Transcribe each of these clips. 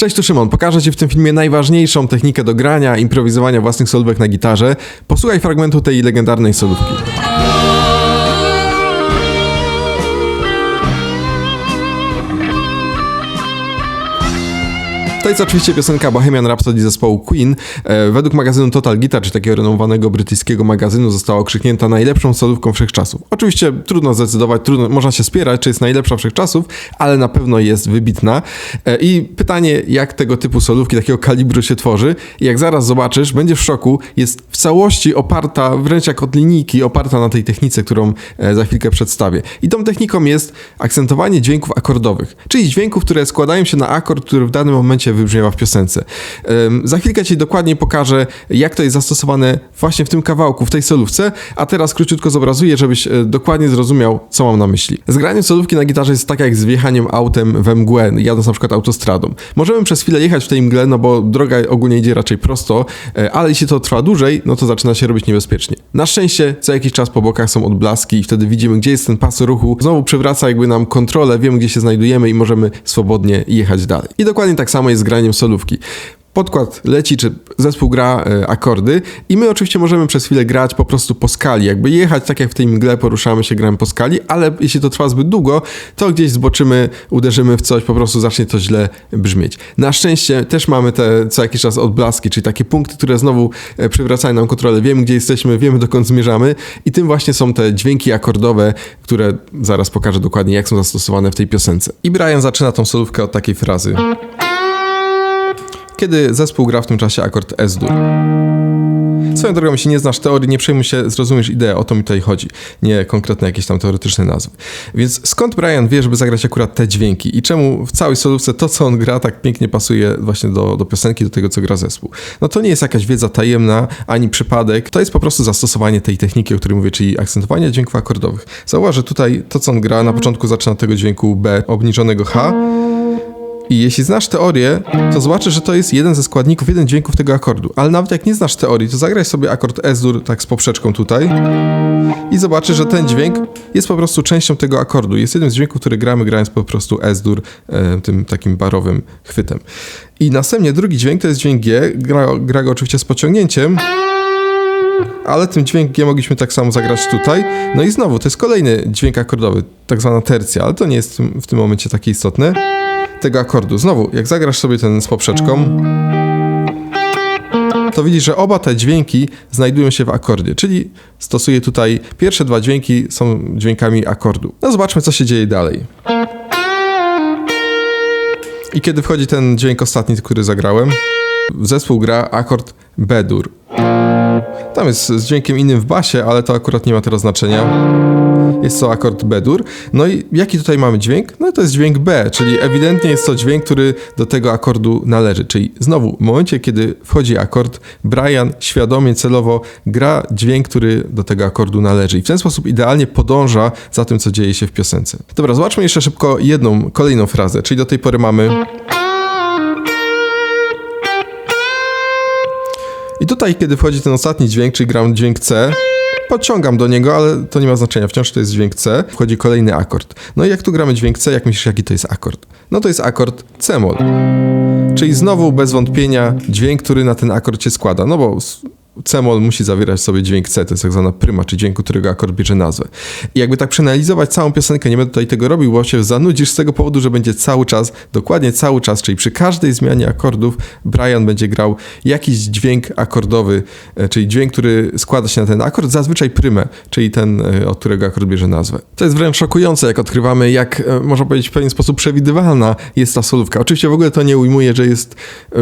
Cześć, tu Szymon. Pokażę Ci w tym filmie najważniejszą technikę do grania, improwizowania własnych solówek na gitarze. Posłuchaj fragmentu tej legendarnej solówki. To jest oczywiście piosenka Bohemian Rhapsody zespołu Queen. E, według magazynu Total Guitar, czy takiego renomowanego brytyjskiego magazynu, została okrzyknięta najlepszą solówką wszechczasów. Oczywiście trudno zdecydować, trudno, można się spierać, czy jest najlepsza wszechczasów, ale na pewno jest wybitna. E, I pytanie, jak tego typu solówki, takiego kalibru się tworzy, jak zaraz zobaczysz, będziesz w szoku, jest całości oparta, wręcz jak od linijki, oparta na tej technice, którą e, za chwilkę przedstawię. I tą techniką jest akcentowanie dźwięków akordowych, czyli dźwięków, które składają się na akord, który w danym momencie wybrzmiewa w piosence. Za chwilkę Ci dokładnie pokażę, jak to jest zastosowane właśnie w tym kawałku, w tej solówce, a teraz króciutko zobrazuję, żebyś e, dokładnie zrozumiał, co mam na myśli. Zgranie solówki na gitarze jest tak jak z wjechaniem autem we mgłę, jadąc na przykład autostradą. Możemy przez chwilę jechać w tej mgle, no bo droga ogólnie idzie raczej prosto, e, ale jeśli to trwa dłużej, no to zaczyna się robić niebezpiecznie. Na szczęście co jakiś czas po bokach są odblaski i wtedy widzimy, gdzie jest ten pas ruchu. Znowu przywraca jakby nam kontrolę, wiemy, gdzie się znajdujemy i możemy swobodnie jechać dalej. I dokładnie tak samo jest z graniem solówki. Podkład leci, czy zespół gra e, akordy i my oczywiście możemy przez chwilę grać po prostu po skali, jakby jechać tak jak w tej mgle, poruszamy się, gramy po skali, ale jeśli to trwa zbyt długo, to gdzieś zboczymy, uderzymy w coś, po prostu zacznie to źle brzmieć. Na szczęście też mamy te co jakiś czas odblaski, czyli takie punkty, które znowu e, przywracają nam kontrolę, wiemy gdzie jesteśmy, wiemy dokąd zmierzamy i tym właśnie są te dźwięki akordowe, które zaraz pokażę dokładnie jak są zastosowane w tej piosence. I Brian zaczyna tą solówkę od takiej frazy kiedy zespół gra w tym czasie akord S-dur. Swoją drogą, jeśli nie znasz teorii, nie przejmuj się, zrozumiesz ideę, o to mi tutaj chodzi, nie konkretne jakieś tam teoretyczne nazwy. Więc skąd Brian wie, żeby zagrać akurat te dźwięki i czemu w całej solówce to, co on gra, tak pięknie pasuje właśnie do, do piosenki, do tego, co gra zespół? No to nie jest jakaś wiedza tajemna, ani przypadek, to jest po prostu zastosowanie tej techniki, o której mówię, czyli akcentowanie dźwięków akordowych. Zauważ, że tutaj to, co on gra, na początku zaczyna tego dźwięku B obniżonego H, i jeśli znasz teorię, to zobaczysz, że to jest jeden ze składników, jeden dźwięków tego akordu. Ale nawet jak nie znasz teorii, to zagraj sobie akord S-dur tak z poprzeczką tutaj i zobaczysz, że ten dźwięk jest po prostu częścią tego akordu. Jest jednym z dźwięków, który gramy, grając po prostu S-dur e, tym takim barowym chwytem. I następnie drugi dźwięk to jest dźwięk G, gra, gra go oczywiście z pociągnięciem ale tym dźwiękiem mogliśmy tak samo zagrać tutaj. No i znowu, to jest kolejny dźwięk akordowy, tak zwana tercja, ale to nie jest w tym momencie takie istotne tego akordu. Znowu, jak zagrasz sobie ten z poprzeczką, to widzisz, że oba te dźwięki znajdują się w akordzie, czyli stosuję tutaj pierwsze dwa dźwięki są dźwiękami akordu. No zobaczmy, co się dzieje dalej. I kiedy wchodzi ten dźwięk ostatni, który zagrałem, zespół gra akord B-dur. Tam jest z dźwiękiem innym w basie, ale to akurat nie ma teraz znaczenia. Jest to akord B-dur. No i jaki tutaj mamy dźwięk? No to jest dźwięk B, czyli ewidentnie jest to dźwięk, który do tego akordu należy. Czyli znowu, w momencie, kiedy wchodzi akord, Brian świadomie, celowo gra dźwięk, który do tego akordu należy. I w ten sposób idealnie podąża za tym, co dzieje się w piosence. Dobra, zobaczmy jeszcze szybko jedną, kolejną frazę. Czyli do tej pory mamy... I tutaj, kiedy wchodzi ten ostatni dźwięk, czyli gram dźwięk C, podciągam do niego, ale to nie ma znaczenia, wciąż to jest dźwięk C, wchodzi kolejny akord. No i jak tu gramy dźwięk C, jak myślisz, jaki to jest akord? No to jest akord C-moll. Czyli znowu bez wątpienia dźwięk, który na ten akord się składa, no bo C-moll musi zawierać sobie dźwięk C, to jest tak zwana pryma, czy dźwięku, którego akord bierze nazwę. I jakby tak przeanalizować całą piosenkę, nie będę tutaj tego robił, bo się zanudzisz z tego powodu, że będzie cały czas, dokładnie cały czas, czyli przy każdej zmianie akordów Brian będzie grał jakiś dźwięk akordowy, e, czyli dźwięk, który składa się na ten akord, zazwyczaj prymę, czyli ten, e, od którego akord bierze nazwę. To jest wręcz szokujące, jak odkrywamy, jak e, można powiedzieć w pewien sposób przewidywalna jest ta solówka. Oczywiście w ogóle to nie ujmuje, że jest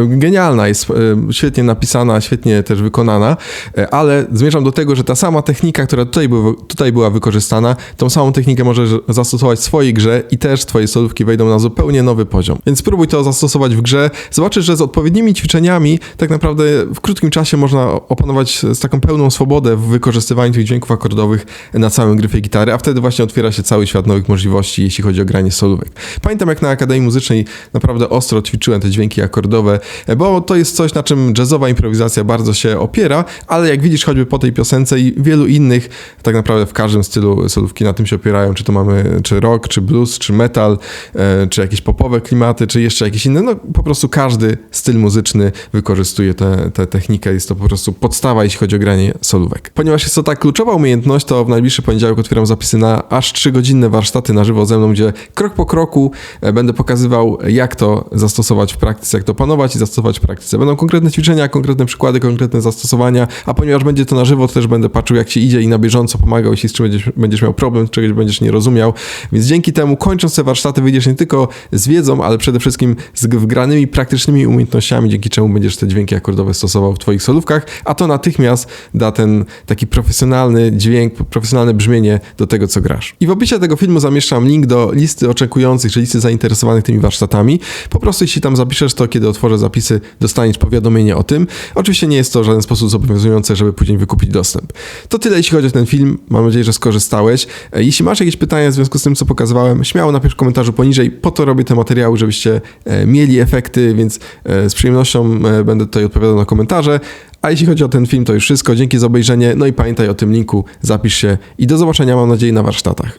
genialna, jest świetnie napisana, świetnie też wykonana, E, ale zmierzam do tego, że ta sama technika, która tutaj, tutaj była wykorzystana, tą samą technikę możesz zastosować w swojej grze i też twoje solówki wejdą na zupełnie nowy poziom. Więc spróbuj to zastosować w grze. Zobaczysz, że z odpowiednimi ćwiczeniami tak naprawdę w krótkim czasie można opanować z taką pełną swobodę w wykorzystywaniu tych dźwięków akordowych na całym gryfie gitary, a wtedy właśnie otwiera się cały świat nowych możliwości, jeśli chodzi o granie solówek. Pamiętam, jak na Akademii Muzycznej naprawdę ostro ćwiczyłem te dźwięki akordowe, bo to jest coś, na czym jazzowa improwizacja bardzo się opiera, ale jak widzisz choćby po tej piosence i wielu innych, tak naprawdę w każdym stylu solówki na tym się opierają, czy to mamy, czy rock, czy blues, czy metal, e, czy jakieś popowe klimaty, czy jeszcze jakieś inne, no po prostu każdy styl muzyczny wykorzystuje tę te, technikę, jest to po prostu podstawa, jeśli chodzi o granie solówek. Ponieważ jest to tak kluczowa umiejętność, to w najbliższy poniedziałek otwieram zapisy na aż 3-godzinne warsztaty na żywo ze mną, gdzie krok po kroku e, będę pokazywał, jak to zastosować w praktyce, jak to panować i zastosować w praktyce. Będą konkretne ćwiczenia, konkretne przykłady, konkretne zastosowania, a ponieważ będzie to na żywo, to też będę patrzył, jak ci idzie i na bieżąco pomagał, jeśli z czym będziesz, będziesz miał problem, czegoś będziesz nie rozumiał. Więc dzięki temu, kończąc te warsztaty, wyjdziesz nie tylko z wiedzą, ale przede wszystkim z wgranymi praktycznymi umiejętnościami, dzięki czemu będziesz te dźwięki akordowe stosował w Twoich solówkach, a to natychmiast da ten taki profesjonalny dźwięk, profesjonalne brzmienie do tego, co grasz. I w opisie tego filmu zamieszczam link do listy oczekujących, czy listy zainteresowanych tymi warsztatami. Po prostu jeśli tam zapiszesz, to kiedy otworzę zapisy, dostaniesz powiadomienie o tym. Oczywiście nie jest to w żaden sposób zobowiązujące, żeby później wykupić dostęp. To tyle, jeśli chodzi o ten film. Mam nadzieję, że skorzystałeś. E, Jeśli masz jakieś pytania w związku z tym, co pokazywałem, śmiało napisz w komentarzu poniżej. Po to robię te materiały, żebyście e, mieli efekty, więc e, z przyjemnością będę tutaj odpowiadał na komentarze. A jeśli chodzi o ten film, to już wszystko. Dzięki za obejrzenie. No i pamiętaj o tym linku, zapisz się i do zobaczenia, mam nadzieję, na warsztatach.